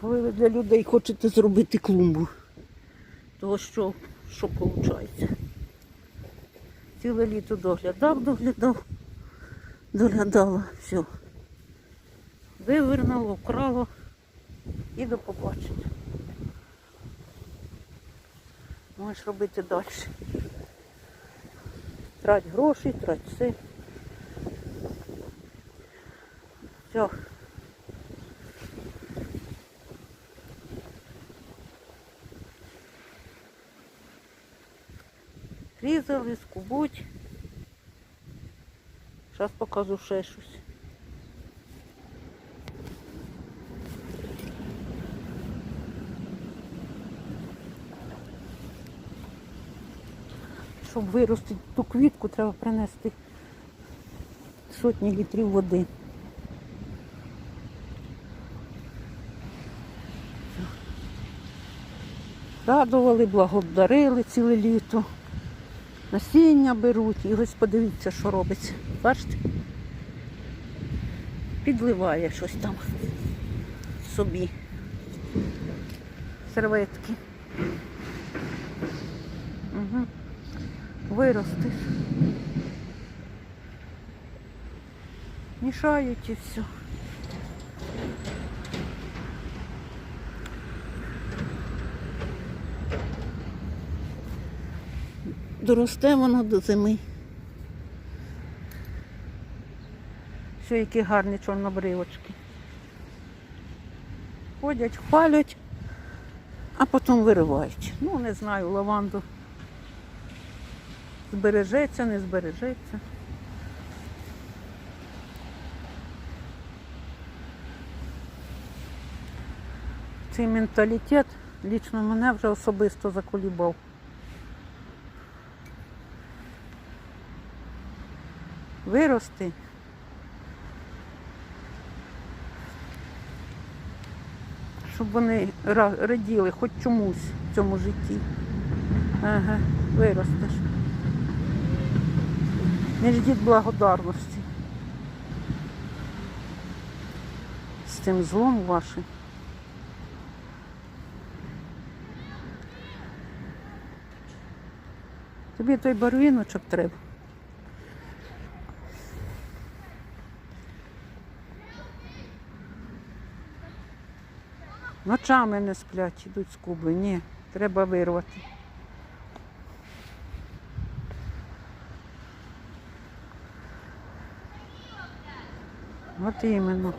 Коли ви для людей хочете зробити клумбу, то що, що виходить? Ціле літо доглядав, доглядав, доглядала, все. Вивернуло, вкрало і до побачення. Можеш робити далі. Трать гроші, трать все. Все. Різали, скубуть. Зараз покажу ще щось. Щоб виростити ту квітку, треба принести сотні літрів води. Радували, благодарили ціле літо. Насіння беруть і ось подивіться, що робиться. Бачите? Підливає щось там собі. Серветки. Угу. Виростеш. Мішають і все. Доросте воно до зими. Що які гарні чорнобривочки. Ходять, хвалять, а потім виривають. Ну, не знаю, лаванду. Збережеться, не збережеться. Цей менталітет лічно мене вже особисто заколібав. Вирости. Щоб вони раділи хоч чомусь в цьому житті. Ага, виростеш. Не ждіть благодарності. З цим злом вашим. Тобі той барвіночок треба. Ночами не сплять, ідуть з. Ні, треба вирвати. От іменно.